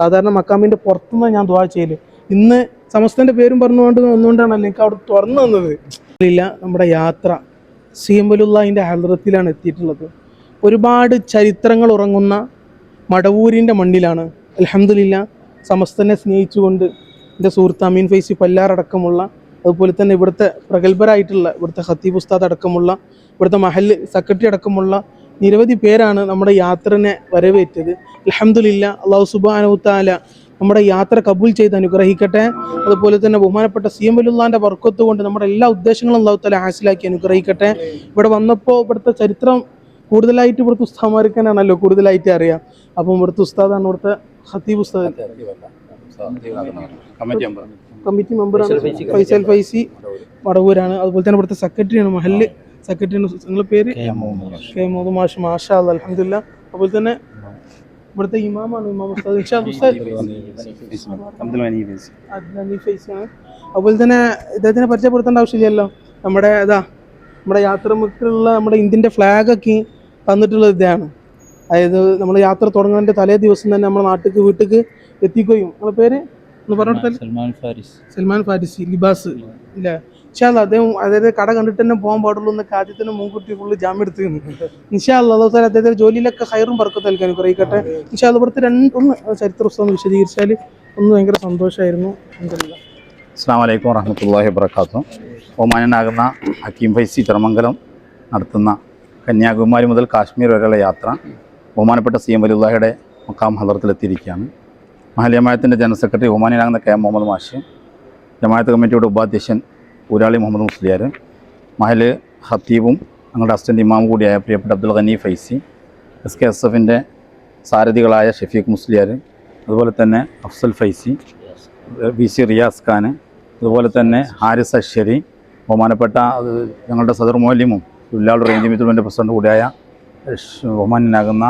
സാധാരണ മക്കാമിന്റെ പുറത്തുനിന്ന് ഞാൻ ദ്വാ ചെയ്യൽ. ഇന്ന് സമസ്തന്റെ പേരും പറഞ്ഞുകൊണ്ട് ഒന്നുകൊണ്ടാണല്ലോ എനിക്ക് അവിടെ തുറന്നു തന്നത് ഇല്ല നമ്മുടെ യാത്ര സീമ്പലുള്ളതിന്റെ ഹദ്രത്തിലാണ് എത്തിയിട്ടുള്ളത്. ഒരുപാട് ചരിത്രങ്ങൾ ഉറങ്ങുന്ന മടവൂരിന്റെ മണ്ണിലാണ്. അലഹമില്ല സമസ്തനെ സ്നേഹിച്ചുകൊണ്ട് എന്റെ സുഹൃത്ത് അമീൻ ഫൈസി പല്ലാറടക്കമുള്ള അതുപോലെ തന്നെ ഇവിടുത്തെ പ്രഗത്ഭരായിട്ടുള്ള ഇവിടുത്തെ ഖത്തീബ് ഉസ്താദ് അടക്കമുള്ള ഇവിടുത്തെ മഹൽ സെക്രട്ടറി അടക്കമുള്ള നിരവധി പേരാണ് നമ്മുടെ യാത്രനെ വരവേറ്റത്. അലഹമില്ല അള്ളാഹു സുബാനുത്താല താല നമ്മുടെ യാത്ര കബൂൽ ചെയ്ത് അനുഗ്രഹിക്കട്ടെ. അതുപോലെ തന്നെ ബഹുമാനപ്പെട്ട സി എം വലുല്ലാന്റെ വർക്കത്ത് കൊണ്ട് നമ്മുടെ എല്ലാ ഉദ്ദേശങ്ങളും അള്ളാഹു താല ഹാസിലാക്കി അനുഗ്രഹിക്കട്ടെ. ഇവിടെ വന്നപ്പോൾ ഇവിടുത്തെ ചരിത്രം കൂടുതലായിട്ട് ഇവിടുത്തെ ഉസ്താമാർക്കാനാണല്ലോ കൂടുതലായിട്ട് അറിയാം. അപ്പം ഇവിടുത്തെ ഉസ്താദാണ് ഇവിടുത്തെ ഹത്തീബ് ഉസ്താദ്. Committee member. കമ്മിറ്റി മെമ്പറാണ് ഫൈസൽ ഫൈസി വടവൂരാണ്. അതുപോലെ തന്നെ ഇവിടുത്തെ സെക്രട്ടറിയാണ് മഹല്ല്. സെക്രട്ടറിയാണ് നിങ്ങളുടെ പേര്? കെ മുഹമ്മദ് മാഷ്. മാഷാ അലഹമില്ല അതുപോലെ തന്നെ ഇവിടുത്തെ ഇമാമാണ് ഇമാം ഉസ്താദ്. അതുപോലെ തന്നെ ഇദ്ദേഹത്തിനെ പരിചയപ്പെടുത്തേണ്ട ആവശ്യമില്ലല്ലോ. നമ്മുടെ ഇതാ നമ്മുടെ യാത്രമുക്കുള്ള നമ്മുടെ ഇന്ത്യന്റെ ഫ്ലാഗൊക്കെ തന്നിട്ടുള്ളത് ഇതാണ് അതായത് നമ്മൾ യാത്ര തുടങ്ങുന്നതിന്റെ തലേ ദിവസം തന്നെ നമ്മുടെ നാട്ടിലേക്ക് വീട്ടിലേക്ക് എത്തിക്കുകയും. നിങ്ങളുടെ പേര്? ഒന്ന് പറഞ്ഞു സൽമാൻ ഫാരിസ്. സൽമാൻ ഫാരിസ് ലിബാസ്. ഇല്ല? ഇൻഷാല്ല അദ്ദേഹം അതായത് കട കണ്ടിട്ട് തന്നെ പോകാൻ പാടുള്ളൂ എന്നൊക്കെ ആദ്യത്തിന് മുൻകൂട്ടി ഫുള്ള് ജാമ്യം എടുത്തു ഇൻഷാല്ല അള്ളാഹു സാർ അദ്ദേഹത്തിന്റെ ജോലിയിലൊക്കെ ഹൈറും പറക്കത്ത് നൽകാൻ കുറയിക്കട്ടെ ഇൻഷാല്ല ഇവിടുത്തെ രണ്ടൊന്ന് ചരിത്ര പുസ്തകം വിശദീകരിച്ചാൽ ഒന്ന് ഭയങ്കര സന്തോഷമായിരുന്നു. അസ്സാം വലൈക്കും വറഹമത്തല്ലാഹി വാബർക്കാത്തു ഒമാനനാകുന്ന ഹക്കീം ഫൈസി തിരുമംഗലം നടത്തുന്ന കന്യാകുമാരി മുതൽ കാശ്മീർ വരെയുള്ള യാത്ര ബഹുമാനപ്പെട്ട സി എം വലിയുള്ളാഹിയുടെ മക്കാം ഹലർത്തിലെത്തിയിരിക്കുകയാണ് മഹലിയമായത്തിന്റെ ജനറൽ സെക്രട്ടറി ഒമാനിയാകുന്ന കെ എം മുഹമ്മദ് മാഷ് ജമായത്ത് കമ്മിറ്റിയുടെ ഉപാധ്യക്ഷൻ ഊരാളി മുഹമ്മദ് മുസ്ലിയാർ മഹൽ ഹത്തീബും ഞങ്ങളുടെ അസിസ്റ്റന്റ് ഇമാം കൂടിയായ പ്രിയപ്പെട്ട അബ്ദുൽ ഖനി ഫൈസി എസ് കെ എസ് എഫിന്റെ സാരഥികളായ ഷഫീഖ് മുസ്ലിയാർ അതുപോലെ തന്നെ അഫ്സൽ ഫൈസി വി സി റിയാസ് ഖാൻ അതുപോലെ തന്നെ ഹാരിസ് അശ്ശരി ബഹുമാനപ്പെട്ട ഞങ്ങളുടെ സദർ മോലിമും ഉല്ലാൾ റേഞ്ച് മിത്തുവിന്റെ പ്രസിഡന്റ് കൂടിയായ ബഹുമാനാകുന്ന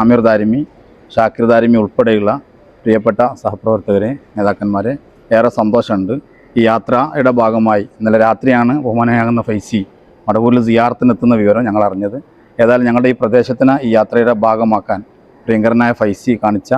ആമിർ ദാരിമി ഷാക്കിർ ദാരിമി ഉൾപ്പെടെയുള്ള പ്രിയപ്പെട്ട സഹപ്രവർത്തകരെ നേതാക്കന്മാരെ ഏറെ സന്തോഷമുണ്ട്. ഈ യാത്രയുടെ ഭാഗമായി ഇന്നലെ രാത്രിയാണ് ബഹുമാനയാകുന്ന ഫൈസി മടവൂരിൽ സിയാർത്തിനെത്തുന്ന വിവരം ഞങ്ങൾ അറിഞ്ഞത്. ഏതായാലും ഞങ്ങളുടെ ഈ പ്രദേശത്തിന് ഈ യാത്രയുടെ ഭാഗമാക്കാൻ പ്രിയങ്കരനായ ഫൈസി കാണിച്ച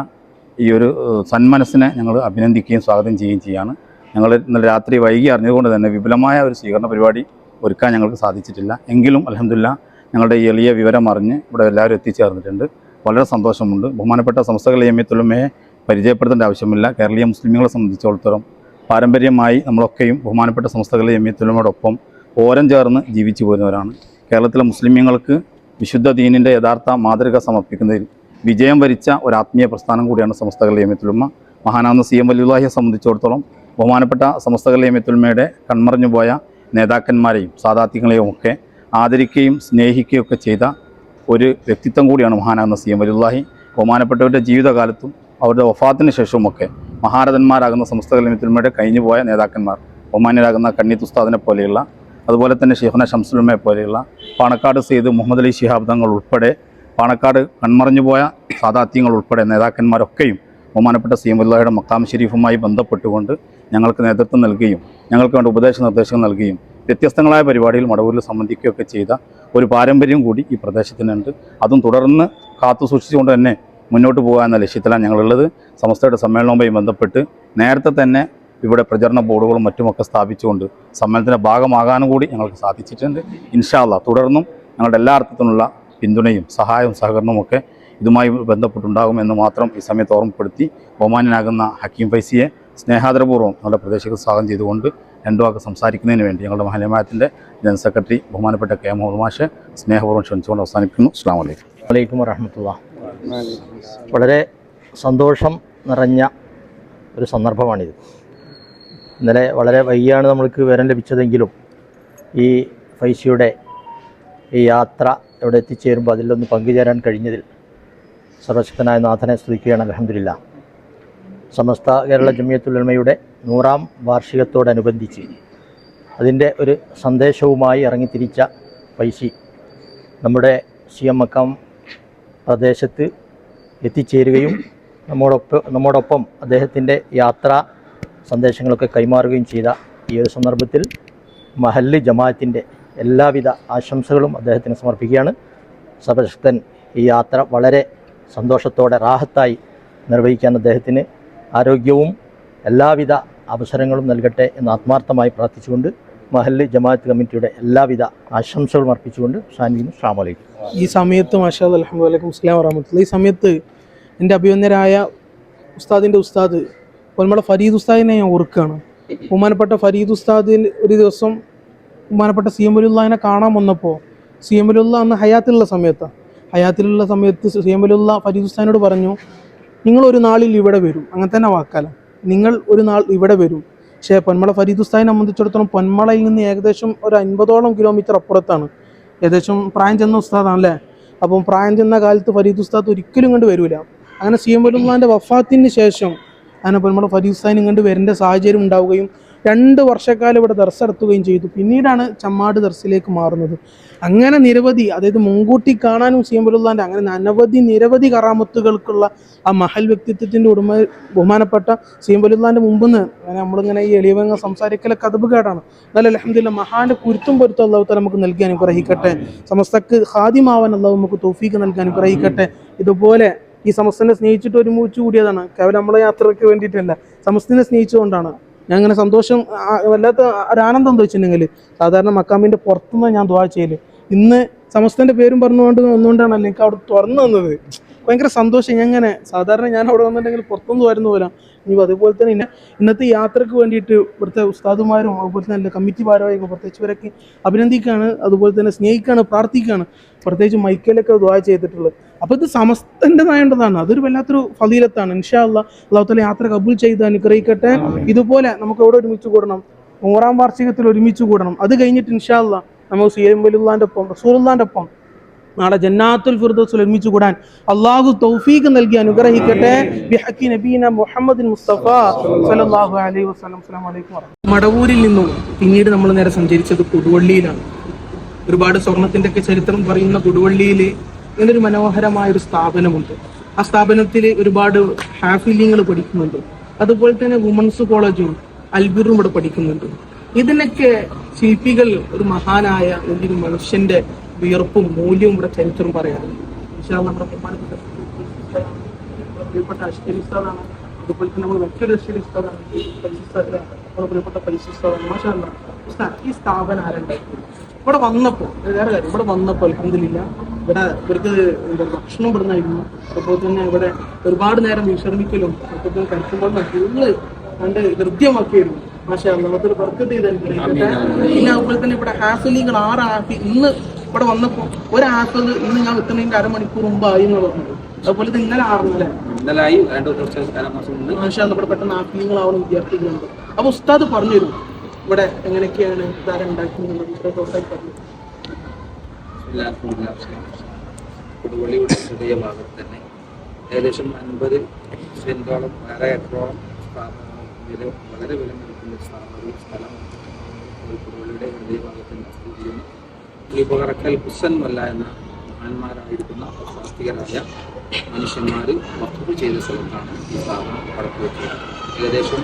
ഈ ഒരു സന്മനസ്സിനെ ഞങ്ങൾ അഭിനന്ദിക്കുകയും സ്വാഗതം ചെയ്യുകയും ചെയ്യാണ്. ഞങ്ങൾ ഇന്നലെ രാത്രി വൈകി അറിഞ്ഞതുകൊണ്ട് തന്നെ വിപുലമായ ഒരു സ്വീകരണ പരിപാടി ഒരുക്കാൻ ഞങ്ങൾക്ക് സാധിച്ചിട്ടില്ല. എങ്കിലും അലഹമില്ല ഞങ്ങളുടെ ഈ എളിയ വിവരം അറിഞ്ഞ് ഇവിടെ എല്ലാവരും എത്തിച്ചേർന്നിട്ടുണ്ട്. വളരെ സന്തോഷമുണ്ട്. ബഹുമാനപ്പെട്ട സംസ്ഥകൾ എമ്മിത്തുലമയെ പരിചയപ്പെടുത്തേണ്ട ആവശ്യമില്ല. കേരളീയ മുസ്ലിമുകളെ സംബന്ധിച്ചിടത്തോളം പാരമ്പര്യമായി നമ്മളൊക്കെയും ബഹുമാനപ്പെട്ട സംസ്ഥകളിലെ എമ്മിത്തുലമയോടൊപ്പം ഓരം ചേർന്ന് ജീവിച്ചു പോരുന്നവരാണ്. കേരളത്തിലെ മുസ്ലിമീങ്ങൾക്ക് വിശുദ്ധ ദീനിന്റെ യഥാർത്ഥ മാതൃക സമർപ്പിക്കുന്നതിൽ വിജയം വരിച്ച ഒരു ആത്മീയ പ്രസ്ഥാനം കൂടിയാണ് സമസ്തകൾ യമിത്തുലുമ മഹാനാവുന്ന സി എം വലിയുല്ലാഹിയെ സംബന്ധിച്ചിടത്തോളം ബഹുമാനപ്പെട്ട സമസ്തകൾ യമിത്തുൽമയുടെ കൺമറഞ്ഞു പോയ നേതാക്കന്മാരെയും സാധാത്യങ്ങളെയും ഒക്കെ ആദരിക്കുകയും സ്നേഹിക്കുകയും ഒക്കെ ചെയ്ത ഒരു വ്യക്തിത്വം കൂടിയാണ് മഹാനാകുന്ന സി എം വലിയുല്ലാഹി ബഹുമാനപ്പെട്ടവരുടെ ജീവിതകാലത്തും അവരുടെ വഫാത്തിന് ശേഷവുമൊക്കെ മഹാരഥന്മാരാകുന്ന സമസ്തകൾ കഴിഞ്ഞു കഴിഞ്ഞുപോയ നേതാക്കന്മാർ ഒമാനിലാകുന്ന കണ്ണീത്ത് ഉസ്താദിനെ പോലെയുള്ള അതുപോലെ തന്നെ ഷെയ്ഖുന ഷംസുലുമയെ പോലെയുള്ള പാണക്കാട് സെയ്ദ് മുഹമ്മദ് അലി ശിഹാബ് തങ്ങൾ ഉൾപ്പെടെ പാണക്കാട് കൺമറഞ്ഞു പോയ സാദാത്യങ്ങൾ ഉൾപ്പെടെ നേതാക്കന്മാരൊക്കെയും ബഹുമാനപ്പെട്ട സീമുല്ലായുടെ മക്കാം ഷെരീഫുമായി ബന്ധപ്പെട്ടുകൊണ്ട് ഞങ്ങൾക്ക് നേതൃത്വം നൽകുകയും ഞങ്ങൾക്ക് വേണ്ട ഉപദേശ നിർദ്ദേശങ്ങൾ നൽകുകയും വ്യത്യസ്തങ്ങളായ പരിപാടിയിൽ മടവൂരിൽ സംബന്ധിക്കുകയൊക്കെ ചെയ്ത ഒരു പാരമ്പര്യം കൂടി ഈ പ്രദേശത്തിനുണ്ട്. അതും തുടർന്ന് കാത്തു സൂക്ഷിച്ചുകൊണ്ട് തന്നെ മുന്നോട്ട് പോകുക എന്ന ലക്ഷ്യത്തിലാണ് ഞങ്ങളുള്ളത്. സമസ്തയുടെ സമ്മേളനവുമായി ബന്ധപ്പെട്ട് നേരത്തെ തന്നെ ഇവിടെ പ്രചരണ ബോർഡുകളും മറ്റുമൊക്കെ സ്ഥാപിച്ചുകൊണ്ട് സമ്മേളനത്തിന്റെ ഭാഗമാകാനും കൂടി ഞങ്ങൾക്ക് സാധിച്ചിട്ടുണ്ട്. ഇൻഷാല്ല തുടർന്നും ഞങ്ങളുടെ എല്ലാ അർത്ഥത്തിലുള്ള പിന്തുണയും സഹായവും സഹകരണവും ഒക്കെ ഇതുമായി ബന്ധപ്പെട്ടുണ്ടാകുമെന്ന് മാത്രം ഈ സമയത്ത് ഓർമ്മപ്പെടുത്തി ബഹുമാനനാകുന്ന ഹക്കീം ഫൈസിയെ സ്നേഹാദരപൂർവം ഞങ്ങളുടെ പ്രദേശത്ത് സ്വാഗതം ചെയ്തുകൊണ്ട് രണ്ടു വാക്ക് സംസാരിക്കുന്നതിന് വേണ്ടി ഞങ്ങളുടെ മഹലമായത്തിന്റെ ജനറൽ സെക്രട്ടറി ബഹുമാനപ്പെട്ട കെ മുഹമ്മദ് മാഷ് സ്നേഹപൂർവം ക്ഷണിച്ചുകൊണ്ട് അവസാനിക്കുന്നു അസ്സാം വലൈക്കും വലൈക്കും വറഹമത്തുള്ള വളരെ സന്തോഷം നിറഞ്ഞ ഒരു സന്ദർഭമാണിത്. ഇന്നലെ വളരെ വൈകിയാണ് നമ്മൾക്ക് വിവരം ലഭിച്ചതെങ്കിലും ഈ ഫൈസിയുടെ ഈ യാത്ര ഇവിടെ എത്തിച്ചേരുമ്പോൾ അതിലൊന്ന് പങ്കുചേരാൻ കഴിഞ്ഞതിൽ സർവശക്തനായ നാഥനെ സ്തുതിക്കുകയാണ് അലഹമില്ല സമസ്ത കേരള ജമിയത്തുലമയുടെ നൂറാം വാർഷികത്തോടനുബന്ധിച്ച് അതിന്റെ ഒരു സന്ദേശവുമായി ഇറങ്ങിത്തിരിച്ച ഫൈസി നമ്മുടെ സി എം മക്കാം പ്രദേശത്ത് എത്തിച്ചേരുകയും നമ്മോടൊപ്പം നമ്മോടൊപ്പം അദ്ദേഹത്തിന്റെ യാത്ര സന്ദേശങ്ങളൊക്കെ കൈമാറുകയും ചെയ്ത ഈ ഒരു സന്ദർഭത്തിൽ മഹല്ല് ജമാഅത്തിന്റെ എല്ലാവിധ ആശംസകളും അദ്ദേഹത്തിന് സമർപ്പിക്കുകയാണ്. സഭശക്തൻ ഈ യാത്ര വളരെ സന്തോഷത്തോടെ റാഹത്തായി നിർവഹിക്കാൻ അദ്ദേഹത്തിന് ആരോഗ്യവും എല്ലാവിധ അവസരങ്ങളും നൽകട്ടെ എന്ന് ആത്മാർത്ഥമായി പ്രാർത്ഥിച്ചുകൊണ്ട് മഹല്ല് ജമാഅത്ത് കമ്മിറ്റിയുടെ എല്ലാവിധ ആശംസകളും അർപ്പിച്ചുകൊണ്ട് അസ്സാം വലൈക്കും ഈ സമയത്ത് മഷാദ് അലഹമ്മദ് വലൈക്കും സ്ലാം വറഹമത്തുള്ള ഈ സമയത്ത് എന്റെ അഭിമന്യരായ ഉസ്താദിന്റെ ഉസ്താദ് പൊന്മള ഫരീദ് ഉസ്താദിനെ ഞാൻ ഓർക്കുകയാണ്. ബഹുമാനപ്പെട്ട ഫരീദ് ഉസ്താദിൽ ഒരു ദിവസം ബഹുമാനപ്പെട്ട സി എം അലുല്ലാഹിനെ കാണാൻ വന്നപ്പോൾ സി എം അലുല്ല അന്ന് ഹയാത്തിലുള്ള സമയത്താണ് ഹയാത്തിലുള്ള സമയത്ത് സി എം അലുല്ല ഫരീദ് ഉസ്താദിനോട് പറഞ്ഞു നിങ്ങൾ ഒരു നാളിൽ ഇവിടെ വരും. അങ്ങനെ തന്നെ വാക്കാലം. നിങ്ങൾ ഒരു നാൾ ഇവിടെ വരും. പക്ഷേ പൊന്മള ഫരീദ് സംബന്ധിച്ചിടത്തോളം പൊന്മളയിൽ നിന്ന് ഏകദേശം ഒരു അൻപതോളം കിലോമീറ്റർ അപ്പുറത്താണ്. ഏകദേശം പ്രായം ചെന്ന ഉസ്താദാണല്ലേ? അപ്പം പ്രായം ചെന്ന കാലത്ത് ഫരീദ് ഉസ്താദ് ഒരിക്കലും ഇങ്ങോട്ട് വരില്ല അങ്ങനെ സി എം വലുള്ളാന്റെ വഫാത്തിന് ശേഷം അങ്ങനെ പൊന്മള ഫരീദ് ഉസ്താദിന് ഇങ്ങോട്ട് വരേണ്ട സാഹചര്യം ഉണ്ടാവുകയും രണ്ട് വർഷക്കാലം ഇവിടെ ദർസ് നടത്തുകയും ചെയ്തു. പിന്നീടാണ് ചമ്മാട് ദർസിലേക്ക് മാറുന്നത്. അങ്ങനെ നിരവധി അതായത് മുൻകൂട്ടി കാണാനും സി അങ്ങനെ അനവധി നിരവധി കറാമത്തുകൾക്കുള്ള ആ മഹൽ വ്യക്തിത്വത്തിന്റെ ഉടമ ബഹുമാനപ്പെട്ട സി എം വലുള്ളാന്റെ മുമ്പ് നിന്ന് നമ്മളിങ്ങനെ ഈ എളിയവങ്ങ സംസാരിക്കലെ കഥബ് കേടാണ് എന്നാലും അലഹമില്ല മഹാന്റെ കുരുത്തും പൊരുത്തും അല്ലാത്ത നമുക്ക് നൽകി അനുഗ്രഹിക്കട്ടെ. സമസ്തക്ക് ഹാദിമാവാൻ അല്ലാതെ നമുക്ക് തോഫീക്ക് നൽകാൻ അനുഗ്രഹിക്കട്ടെ. ഇതുപോലെ ഈ സമസ്തനെ സ്നേഹിച്ചിട്ട് ഒരുമിച്ച് കൂടിയതാണ്. കേവലം നമ്മളെ യാത്രയ്ക്ക് വേണ്ടിയിട്ടല്ല സമസ്തനെ സ്നേഹിച്ചുകൊണ്ടാണ്. ഞാൻ ഇങ്ങനെ സന്തോഷം വല്ലാത്ത ഒരാനന്ദം എന്താ വെച്ചിട്ടുണ്ടെങ്കിൽ സാധാരണ മക്കാമിന്റെ പുറത്തുനിന്ന് ഞാൻ ദ്വാ ചെയ്യൽ. ഇന്ന് സമസ്തന്റെ പേരും പറഞ്ഞുകൊണ്ട് ഒന്നുകൊണ്ടാണല്ലോ എനിക്ക് അവിടെ തുറന്നു തന്നത് ഭയങ്കര സന്തോഷം. ഞാൻ ഇങ്ങനെ സാധാരണ ഞാൻ അവിടെ വന്നിട്ടുണ്ടെങ്കിൽ പുറത്തുനിന്ന് വരുന്ന പോലെ. ഇനി അതുപോലെ തന്നെ ഇന്ന ഇന്നത്തെ യാത്രയ്ക്ക് വേണ്ടിയിട്ട് ഇവിടുത്തെ ഉസ്താദുമാരും അതുപോലെ തന്നെ കമ്മിറ്റി ഭാരവാഹികളും പ്രത്യേകിച്ച് ഇവരൊക്കെ അഭിനന്ദിക്കുകയാണ്. അതുപോലെ തന്നെ സ്നേഹിക്കുകയാണ് പ്രാർത്ഥിക്കുകയാണ്. പ്രത്യേകിച്ച് മൈക്കയിലൊക്കെ ദ്വാ ചെയ്തിട്ടുള്ളത്. അപ്പോൾ ഇത് സമസ്തന്റെതായേണ്ടതാണ് അതൊരു വല്ലാത്തൊരു ഫലീലത്താണ്. ഇൻഷാ അല്ല അള്ളാഹു താല യാത്ര കബൂൽ ചെയ്ത് അനുഗ്രഹിക്കട്ടെ. ഇതുപോലെ നമുക്ക് എവിടെ ഒരുമിച്ച് കൂടണം. നൂറാം വാർഷികത്തിൽ ഒരുമിച്ച് കൂടണം. അത് കഴിഞ്ഞിട്ട് ഇൻഷാ അള്ളാ നമുക്ക് സി എം വലിയുള്ളാന്റെ ഒപ്പം റസൂലുള്ളാന്റെ ഒപ്പം നാളെ ജന്നാത്തുൽ ഫിർദൗസിൽ ഒരുമിച്ച് കൂടാൻ അള്ളാഹു തൗഫീഖ് നൽകി അനുഗ്രഹിക്കട്ടെ. ബിഹക്കി നബീന മുഹമ്മദ് മുസ്തഫ സല്ലല്ലാഹു അലൈഹി വസല്ലം. അസ്സലാമു അലൈക്കും മടവൂരിൽ നിന്നും പിന്നീട് നമ്മൾ നേരെ സഞ്ചരിച്ചത് കൊടുവള്ളിയിലാണ്. ഒരുപാട് സ്വർണത്തിന്റെ ഒക്കെ ചരിത്രം പറയുന്ന കൊടുവള്ളിയിൽ ഇങ്ങനൊരു മനോഹരമായ ഒരു സ്ഥാപനമുണ്ട്. ആ സ്ഥാപനത്തിൽ ഒരുപാട് ഹാഫിലിങ്ങൾ പഠിക്കുന്നുണ്ട്. അതുപോലെ തന്നെ വുമൺസ് കോളേജും അൽബിറും ഇവിടെ പഠിക്കുന്നുണ്ട്. ഇതിനൊക്കെ ശില്പികൾ ഒരു മഹാനായ ഒരു മനുഷ്യന്റെ വിയർപ്പും മൂല്യവും ഇവിടെ ചരിത്രം പറയാറുണ്ട്. ഈ സ്ഥാപനം ആരുണ്ടാക്കി ഇവിടെ വന്നപ്പോൾ വേറെ കാര്യം ഇവിടെ വന്നപ്പോൾ അൽഹംദുലില്ല ഇവിടെ ഇവർക്ക് എന്താ ഭക്ഷണം ഇവിടുന്നായിരുന്നു അതുപോലെ തന്നെ ഇവിടെ ഒരുപാട് നേരം വിശ്രമിക്കലും അതുപോലെ കഴിക്കുമ്പോൾ ഫുള്ള് കണ്ട് ഹൃദ്യമാക്കിയിരുന്നു. മാഷാ ബർക്കത്ത് ചെയ്ത് പിന്നെ അതുപോലെ തന്നെ ഇവിടെ ഹാഫിലിങ്ങൾ ആറ് ഹാഫി ഇന്ന് ഇവിടെ വന്നപ്പോൾ ഒരു ഹാഫിൽ ഇന്ന് ഞാൻ എത്തുന്നതിന്റെ അരമണിക്കൂർ മുമ്പ് ആയി എന്ന് പറഞ്ഞത്. അതുപോലെ തന്നെ ഇന്നലെ ആറുന്നല്ലേ? ഇന്നലെ ആയി ഇവിടെ പെട്ടെന്ന് ഹാഫിലിങ്ങളാവുന്ന വിദ്യാർത്ഥികളുണ്ട്. അപ്പൊ ഉസ്താദ് പറഞ്ഞു തരും ഇവിടെ എങ്ങനെയൊക്കെയാണ് എല്ലാവർക്കും കൊടുവള്ളിയുടെ ഹൃദയഭാഗത്ത് തന്നെ. ഏകദേശം അൻപത് സെന്റോളം വേറെ എട്ടോളം സ്ഥാപനങ്ങളും വളരെ വില നിൽക്കുന്ന സ്ഥാപനം ഒരു സ്ഥലം കൊടുവള്ളിയുടെ ഹൃദയഭാഗത്ത് തന്നെ സ്ഥിതി ചെയ്യുന്നു പുലിപ്പകറക്കൽ ഹുസൻ മല്ല എന്ന മഹാന്മാരായിരിക്കുന്ന ശാസ്ത്രികരായ മനുഷ്യന്മാർ വഖഫ് ചെയ്ത സ്ഥലത്താണ് ഈ സ്ഥാപനം കടത്തി ഏകദേശം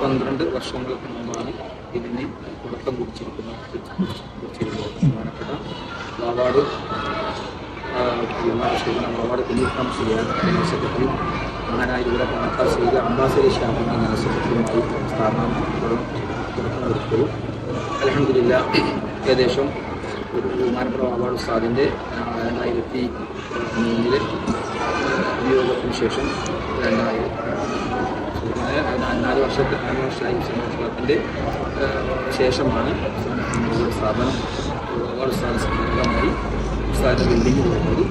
പന്ത്രണ്ട് വർഷങ്ങൾക്ക് മുമ്പാണ് ഇതിന് തുടക്കം കുറിച്ചിരിക്കുന്ന. കുറിച്ചിരുന്നത് ബഹുമാനപ്പെട്ട കുഞ്ഞിക്കാം ചെയ്യാൻ സെക്രട്ടറി മഹാനായ കണക്കാർ ചെയ്ത എന്ന സെക്രട്ടറിയുമായി സ്ഥാപനം തുടക്കം കുറിച്ചു ഏകദേശം ഒരു ബഹുമാനപ്പെട്ട അവാർഡ് ഉസ്താദിന്റെ രണ്ടായിരത്തി മൂന്നിലെ വിയോഗത്തിന് ശേഷം രണ്ടായിരം അങ്ങനെ നാല് വർഷത്തെ നാല് വർഷമായി വർഷത്തിന്റെ ശേഷമാണ് നമ്മുടെ സ്ഥാപനം ഒരുപാട് സ്ഥാപനമായി സ്ഥാപന ബിൽഡിംഗ് പോകുന്നത്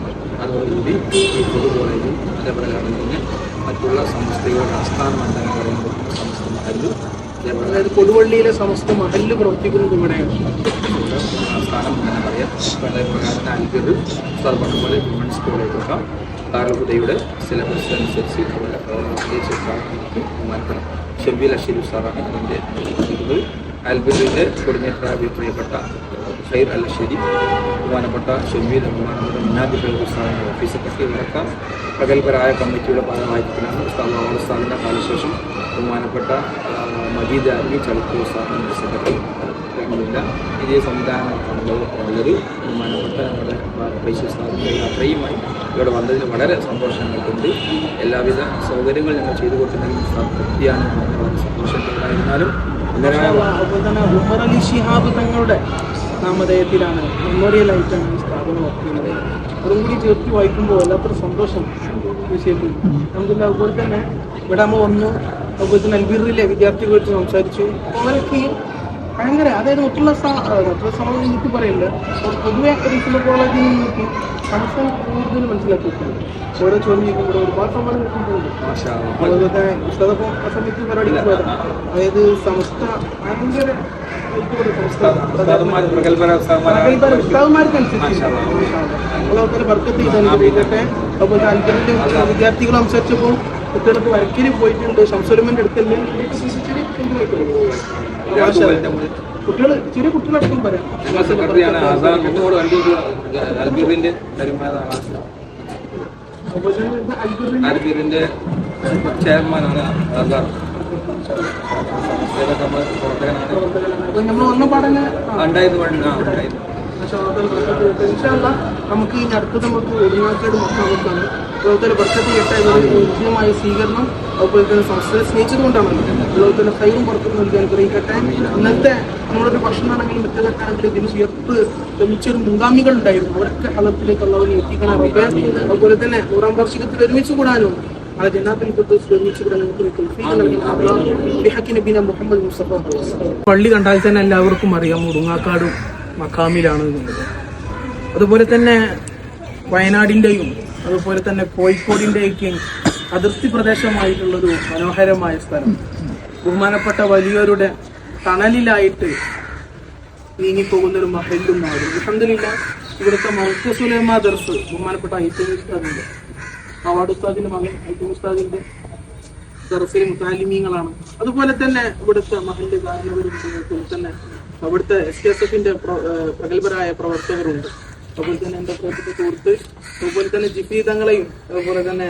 അതോടുകൂടി ഈ പൊതു കോളേജും അതേപോലെ തന്നെ മറ്റുള്ള സംസ്ഥയുടെ ആസ്ഥാന മണ്ഡലം പറയുമ്പോൾ സമസ്ത മഹല്ലും അതേപോലെ അതായത് കൊടുവള്ളിയിലെ സമസ്ത മഹല്ല് പ്രവർത്തിക്കുന്നത് ഇവിടെയാണ്. ആസ്ഥാനം എന്ന് പറയാം. വളരെ പ്രകാരം അൽഗർ പോലെ വിമൻസ് കോളേജൊക്കെ ദാറുഹുദയുടെ സിലബസ് അനുസരിച്ച് ഇവിടെ പ്രത്യേകിച്ച് സ്ഥാപനങ്ങൾക്ക് ബഹുമാനപ്പെട്ട ഷെബീൽ അഷീൽ സാറാണ് അതിന്റെ ഇത് അൽബിറിന്റെ കോർഡിനേറ്ററായ പ്രിയപ്പെട്ട ഷൈർ അൽ അഷരി ബഹുമാനപ്പെട്ട ഷെബീൽ ബഹുമാനപ്പെട്ട മിനാദ് ഫൈദ് സാറിന്റെ ഓഫീസ് സെക്രട്ടറി ഇവരൊക്കെ പ്രഗത്ഭരായ കമ്മിറ്റിയുടെ ഭാഗമായിരിക്കലാണ് ഉസ്താദ് ഉസ്താദിന്റെ കാലശേഷം ബഹുമാനപ്പെട്ട മജീദ് അലി ചളിക്കൂർ സാറിന്റെ സെക്രട്ടറി. ഇതേ സംവിധാനങ്ങളാണ് ഉള്ളത്. ബഹുമാനപ്പെട്ട നമ്മുടെ പൈസ സ്ഥാപനത്തിൽ യാത്രയുമായി ഇവിടെ വന്നതിന് വളരെ സന്തോഷം ഞങ്ങൾക്കുണ്ട് എല്ലാവിധ സൗകര്യങ്ങളും ഞങ്ങൾ ചെയ്തു കൊടുത്തിട്ടുണ്ടെങ്കിൽ തൃപ്തിയാണ് ഉമർ അലി ഷിഹാബ് തങ്ങളുടെ നാമധേയത്തിലാണ് മെമ്മോറിയൽ ആയിട്ടാണ് ഈ സ്ഥാപനം വർക്ക് ചെയ്യുന്നത് അതും കൂടി ചേർത്ത് വായിക്കുമ്പോൾ വല്ലാത്തൊരു സന്തോഷം വിഷയത്തിൽ. നമുക്ക് അതുപോലെ തന്നെ ഇവിടെ നമ്മൾ വന്നു. അതുപോലെ തന്നെ അൽബീറിലെ വിദ്യാർത്ഥികളായിട്ട് സംസാരിച്ചു. അവർക്ക് ഭയങ്കര അതായത് ഒത്തുള്ള ആ, മറ്റുള്ള എനിക്ക് പറയില്ല. പൊതുവെ നിന്നൊക്കെ സംശയം കൂടുതൽ മനസ്സിലാക്കിയിട്ടുണ്ട്. ഓരോ ചോദ്യം ചെയ്യുമ്പോൾ ഒരുപാട് സമ്മാനം അല്ലാ. അതുപോലെ തന്നെ സമയത്ത് പരിപാടി അതായത് സംസ്ഥ ഭയങ്കര വിദ്യാർത്ഥികൾ സംസാരിച്ചപ്പോൾ കുട്ടികൾക്ക് വരക്കിന് പോയിട്ടുണ്ട്. ശംസുലമന്റെ അടുത്തല്ലേ കുട്ടികൾ ചെറിയ കുട്ടികളടക്കം പറയാം ഞങ്ങൾ സെക്രട്ടറിയാണ് ആസാദ് മുത്തോട് അൽബീർ അൽബീറിന്റെ ചെയർമാനാണ് ആസാദ് ഇതൊക്കെ നമ്മൾ പ്രവർത്തകനാണ് അപ്പൊ നമ്മൾ വന്ന പാടന്നെ ആ, ഉണ്ടായിരുന്നു പണ്ട് ആ ഉണ്ടായിരുന്നു ഇൻഷാല്ല നമുക്ക് ഈ അടുത്ത നമുക്ക് ഒഴിവാക്കിയത് മൊത്തമാണ് അതുപോലെ ബർക്കത്ത് ഒരു ഉചിതമായ സ്വീകരണം അതുപോലെ തന്നെ സംസ്ഥയെ സ്നേഹിച്ചതുകൊണ്ടാണ് അതുപോലെ തന്നെ കൈവും പുറത്തു നൽകി അനുഗ്രഹിക്കട്ടെ ഇന്നത്തെ നമ്മളൊരു ഭക്ഷണമാണെങ്കിലും മറ്റു കെട്ടാണെങ്കിലും ഇതിന് ഉയർത്ത് ശ്രമിച്ചൊരു മുൻഗാമികൾ ഉണ്ടായിരുന്നു. അവരൊക്കെ അളത്തിലേക്ക് ഉള്ളവരെ എത്തിക്കണം അതുപോലെ തന്നെ നൂറാം വാർഷികത്തിൽ ഒരുമിച്ച് കൂടാനും ജനാത്തിൽ ഒരുമിച്ച് കൂടാൻ മുഹമ്മദ് മുസ്തഫ. പള്ളി കണ്ടാൽ തന്നെ എല്ലാവർക്കും അറിയാം മുടുങ്ങാക്കാടും മക്കാമിലാണ് എന്നുള്ളത് അതുപോലെ തന്നെ വയനാടിന്റെയും അതുപോലെ തന്നെ കോഴിക്കോടിന്റെയൊക്കെ അതിർത്തി പ്രദേശമായിട്ടുള്ളൊരു മനോഹരമായ സ്ഥലം. ബഹുമാനപ്പെട്ട വലിയവരുടെ തണലിലായിട്ട് നീങ്ങിപ്പോകുന്ന ഒരു മഹല്ലും നാട് അലഹമില്ല ഇവിടുത്തെ മർക്കസുലമ ദർസ് ബഹുമാനപ്പെട്ട ഐറ്റം ഉസ്താദിന്റെ അവാർഡ് ഉസ്താദിന്റെ മകൻ ഐറ്റം ഉസ്താദിന്റെ ദർസിലെ മുത്താലിമീങ്ങളാണ്. അതുപോലെ തന്നെ ഇവിടുത്തെ മഹല്ല് കാരണവരും തന്നെ അവിടുത്തെ എസ് കെ എസ് എഫിന്റെ പ്രഗത്ഭരായ പ്രവർത്തകരുണ്ട്. അതുപോലെ തന്നെ എന്റെ പ്രിയപ്പെട്ട സുഹൃത്ത് അതുപോലെ തന്നെ ജിഫി തങ്ങളെയും അതുപോലെ തന്നെ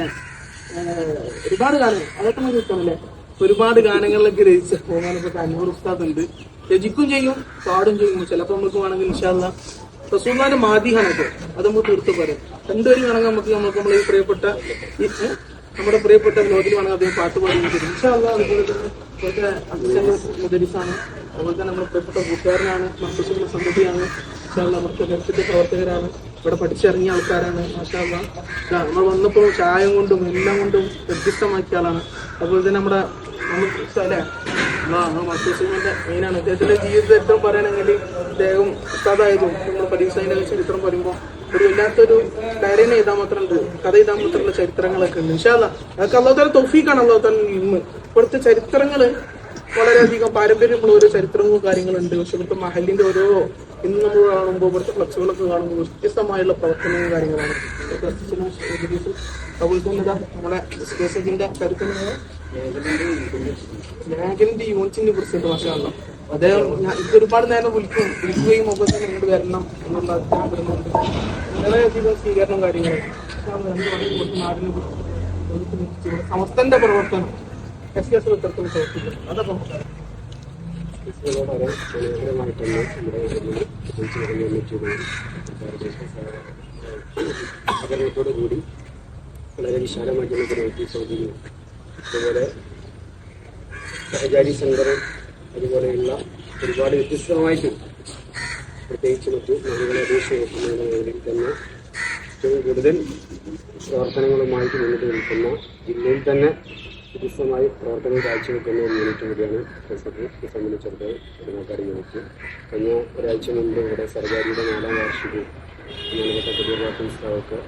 ഒരുപാട് ഗാനങ്ങൾ അതൊക്കെ നമുക്ക് ഇഷ്ടമല്ലേ ഒരുപാട് ഗാനങ്ങളിലൊക്കെ രചിച്ച ബഹുമാനപ്പെട്ട അന്നൂർ ഉസ്താദ് ഉണ്ട്. രചിക്കും ചെയ്യും പാടും ചെയ്യും. ചിലപ്പോൾ നമുക്ക് വേണമെങ്കിൽ ഇൻഷാല്ല മാതി മാതിഹാനൊക്കെ അത് നമുക്ക് തീർത്ത് പറയാം രണ്ടുപേരും വേണമെങ്കിൽ നമുക്ക് നമുക്ക് നമ്മളെ ഈ പ്രിയപ്പെട്ട നമ്മുടെ പ്രിയപ്പെട്ട വിനോദിൽ വേണമെങ്കിൽ അദ്ദേഹം പാട്ട് പാടുകയും ചെയ്യും ഇൻഷാല്ല അതുപോലെ തന്നെ മുദരിസാണ് അതുപോലെ തന്നെ നമ്മുടെ പ്രിയപ്പെട്ട കൂട്ടുകാരനാണ് മർക്കസിന്റെ സന്തതിയാണ് നമ്മുടെ ഗൾഫിന്റെ പ്രവർത്തകരാണ്. ഇവിടെ പഠിച്ചിറങ്ങിയ ആൾക്കാരാണ് മാഷാല്ല നമ്മൾ വന്നപ്പോൾ ചായം കൊണ്ടും എല്ലാം കൊണ്ടും വ്യത്യസ്തമാക്കിയ ആളാണ്. അതുപോലെ തന്നെ നമ്മുടെ നമുക്ക് അല്ലേ? മർക്കസിന്റെ മെയിനാണ് അദ്ദേഹത്തിന്റെ ജീവിത ചരിത്രം പറയുകയാണെങ്കിൽ അദ്ദേഹം ഉസ്താദായതും. നമ്മൾ പരീക്ഷയുടെ ചരിത്രം പറയുമ്പോൾ ഒരു വല്ലാത്തൊരു ഡയറിനെ എഴുതാൻ മാത്രമുണ്ട് കഥ എഴുതാൻ മാത്രമുള്ള ചരിത്രങ്ങളൊക്കെ ഉണ്ട്. ഇൻഷാല്ല അതൊക്കെ അള്ളാഹുത്താല തൊഫീക്കാണ് അല്ലാത്ത ഇന്ന് ഇവിടുത്തെ ചരിത്രങ്ങൾ വളരെയധികം പാരമ്പര്യമുള്ള ഓരോ ചരിത്രങ്ങളും കാര്യങ്ങളുണ്ട്. പക്ഷെ ഇവിടുത്തെ മഹലിന്റെ ഓരോ ഇന്ന് നമ്മൾ കാണുമ്പോൾ ഇവിടുത്തെ ഫ്ലക്സുകളൊക്കെ കാണുമ്പോൾ വ്യത്യസ്തമായുള്ള പ്രവർത്തനവും കാര്യങ്ങളാണ്. ഇതാ നമ്മുടെ സ്പേസിന്റെ കരുത്തനായ ലേഖന്റെ യൂണിറ്റിനെ കുറിച്ചിട്ട് അദ്ദേഹം ഞാൻ ഇത് ഒരുപാട് നേരം വിളിക്കും. വിളിക്കുകയും അതുപോലെ തന്നെ ഇങ്ങോട്ട് വരണം എന്നുള്ള വളരെയധികം സ്വീകരണം കാര്യങ്ങളും നാടിനെ കുറിച്ച് സമസ്തന്റെ പ്രവർത്തനം. എസ് എത്രത്തോളം പ്രവർത്തിക്കും അതൊക്കെ വളരെ മനോഹരമായിട്ടാണ് നമ്മുടെ സഹകരണത്തോടു കൂടി വളരെ വിശാലമായിട്ടുള്ള പ്രവൃത്തി സൗകര്യം അതുപോലെ സഹചാരി സെന്റർ അതുപോലെയുള്ള ഒരുപാട് വ്യത്യസ്തമായിട്ട് പ്രത്യേകിച്ച് മറ്റു നാടുകളെ അപേക്ഷിക്കുന്ന മേഖലയിൽ തന്നെ ഏറ്റവും കൂടുതൽ പ്രവർത്തനങ്ങളുമായിട്ട് മുന്നിട്ട് നിൽക്കുന്ന ജില്ലയിൽ തന്നെ വ്യത്യസ്തമായി പ്രവർത്തനം കാഴ്ചവെക്കുന്ന ഒരു യൂണിറ്റ് കൂടിയാണ് എസ് സംബന്ധിച്ചിടത്തോളം പതിനാൽക്കാട് യൂണിറ്റ് കഴിഞ്ഞ ഒരാഴ്ച മുമ്പ് ഇവിടെ സർക്കാരിയുടെ നാലാം വാർഷികവും ബഹുമാനപ്പെട്ട പുതിയ ഉത്സവമൊക്കെ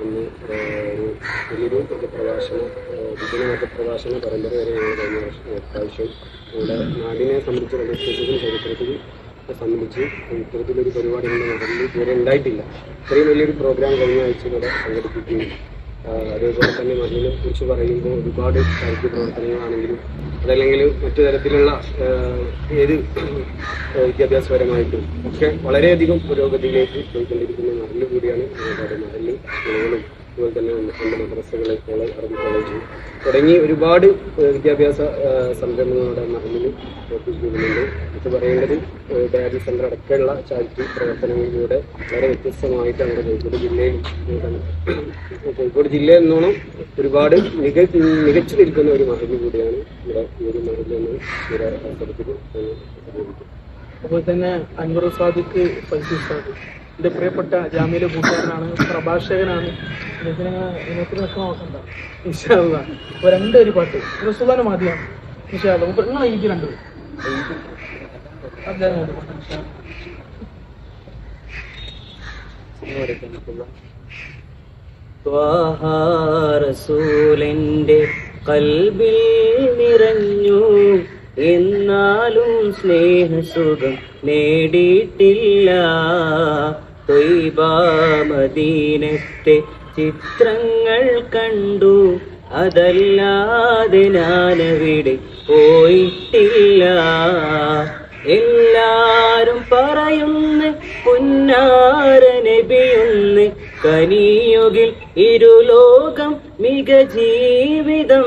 ഒന്ന് ഏഹ്, ഒരു വലിയൊരു പ്രഭാഷണം വിജയ പ്രഭാഷണ പരമ്പര വരെ കഴിഞ്ഞ പ്രാവശ്യം ഇവിടെ നാടിനെ സംബന്ധിച്ചിടത്തോളം സ്പെഷ്യൽ ചരിത്രത്തിൽ സംബന്ധിച്ച് ഇത്തരത്തിലൊരു പരിപാടി നാട്ടിൽ ഇതുവരെ ഉണ്ടായിട്ടില്ല. ഇത്രയും വലിയൊരു പ്രോഗ്രാം കഴിഞ്ഞ ആഴ്ച ഇവിടെ സംഘടിപ്പിക്കുകയും അതേപോലെ തന്നെ മണ്ണിനെ കുറിച്ച് പറയുമ്പോൾ ഒരുപാട് കാര്യ പ്രവർത്തനങ്ങളാണെങ്കിലും അതല്ലെങ്കിൽ മറ്റു തരത്തിലുള്ള ഏത് വിദ്യാഭ്യാസപരമായിട്ടും ഒക്കെ വളരെയധികം പുരോഗതിയിലേക്ക് പോയിക്കൊണ്ടിരിക്കുന്ന നാട്ടിൽ കൂടിയാണ് നാട്ടിൽ സ്കൂളുകളും അതുപോലെ തന്നെ നമ്മുടെ മദ്രസകളെ കോളേജ് അറബി കോളേജ് തുടങ്ങി ഒരുപാട് വിദ്യാഭ്യാസ സംരംഭങ്ങളുടെ മഹലിൽ പ്രവർത്തിക്കുന്നുണ്ട് ഇത് പറയേണ്ടത് ഡയറി സെന്റർ അടക്കമുള്ള ചാരിറ്റി പ്രവർത്തനങ്ങളിലൂടെ വളരെ വ്യത്യസ്തമായിട്ട് നമ്മുടെ കോഴിക്കോട് ജില്ലയിൽ കോഴിക്കോട് ജില്ല എന്നോണം ഒരുപാട് മിക മികച്ചു നിൽക്കുന്ന ഒരു മഹൽ കൂടിയാണ് ഇവിടെ ഈ ഒരു മഹലെന്ന് ഇവിടെ അവസരത്തിൽ അതുപോലെ തന്നെ അൻവർ സാദിക്ക് സാദ് എന്റെ പ്രിയപ്പെട്ട ജാമ്യയിലെ കൂട്ടുകാരനാണ് പ്രഭാഷകനാണ്. രണ്ടൊരു പാട്ട്. റസുലാന ആദ്യമാണ് ഇൻഷാല്ല മുപ്പ നിങ്ങൾ ഈജി രണ്ട് അദ്ദേഹം ഒരു പാട്ട് റസൂലിന്റെ കൽബിൽ നിറഞ്ഞു. എന്നാലും സ്നേഹസുഖം നേടിയിട്ടില്ല. തൊയ്ബ മദീനത്തെ ചിത്രങ്ങൾ കണ്ടു. അതല്ലാതെ ഞാനവിടെ പോയിട്ടില്ല. എല്ലാരും പറയുന്ന പുന്നാര നബിയൊന്ന് കനിയുകിൽ ഇരുലോകം മിക ജീവിതം.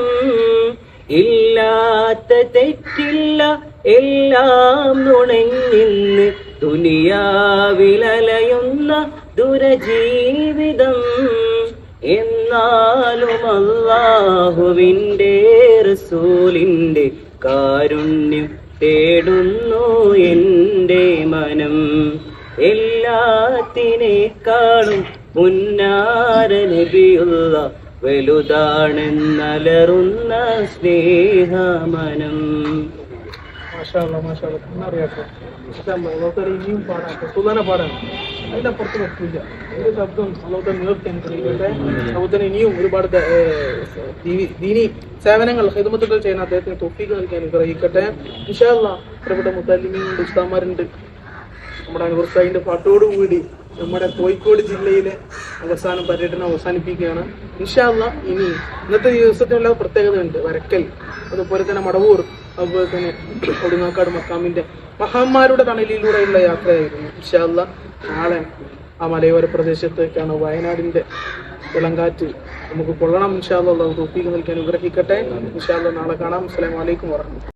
ഇല്ലാത്ത തെറ്റില്ല എല്ലാം നുണങ്ങിന്ന് ദുനിയാവിലലയുന്ന ദുരജീവിതം എന്നാലും അള്ളാഹുവിന്റെ റസൂലിന്റെ കാരുണ്യം തേടുന്നു എന്റെ മനം. എല്ലാത്തിനേക്കാളും മുന്നാര നബിയുള്ള വലുതാണെന്നലറുന്ന സ്നേഹമനം. ശബ്ദം ഒരുപാട് ദീനി- സേവനങ്ങൾ ഹിതമത്തുകൾ ചെയ്യുന്ന അദ്ദേഹത്തിന് തൊഫീക്ക് നൽകി അനുഗ്രഹിക്കട്ടെ. വിശാല പ്രഭുടെ മുത്തല്ലിമീനുണ്ട് ഉസ്താമാരുണ്ട്. നമ്മുടെ അനുവർസായിന്റെ പാട്ടോടുകൂടി നമ്മുടെ കോഴിക്കോട് ജില്ലയിലെ അവസാനം പര്യടനം അവസാനിപ്പിക്കുകയാണ്. ഇൻഷാല്ല ഇനി ഇന്നത്തെ ദിവസത്തിനുള്ള പ്രത്യേകതയുണ്ട്. വരക്കൽ. അതുപോലെ തന്നെ മടവൂർ. അതുപോലെ തന്നെ കൊടുങ്ങാക്കാട് മക്കാമിന്റെ മഹാന്മാരുടെ തണലിലൂടെയുള്ള യാത്രയായിരുന്നു. ഇൻഷാല്ല നാളെ ആ മലയോര പ്രദേശത്തേക്കാണ് വയനാടിന്റെ ഇളങ്കാറ്റ് നമുക്ക് കൊള്ളണം. ഇൻഷാല്ല തൊപ്പിക്ക് അനുഗ്രഹിക്കട്ടെ. ഇൻഷാല്ല നാളെ കാണാം. അസ്സലാമു അലൈക്കും വറഹ്മത്തുള്ളാഹി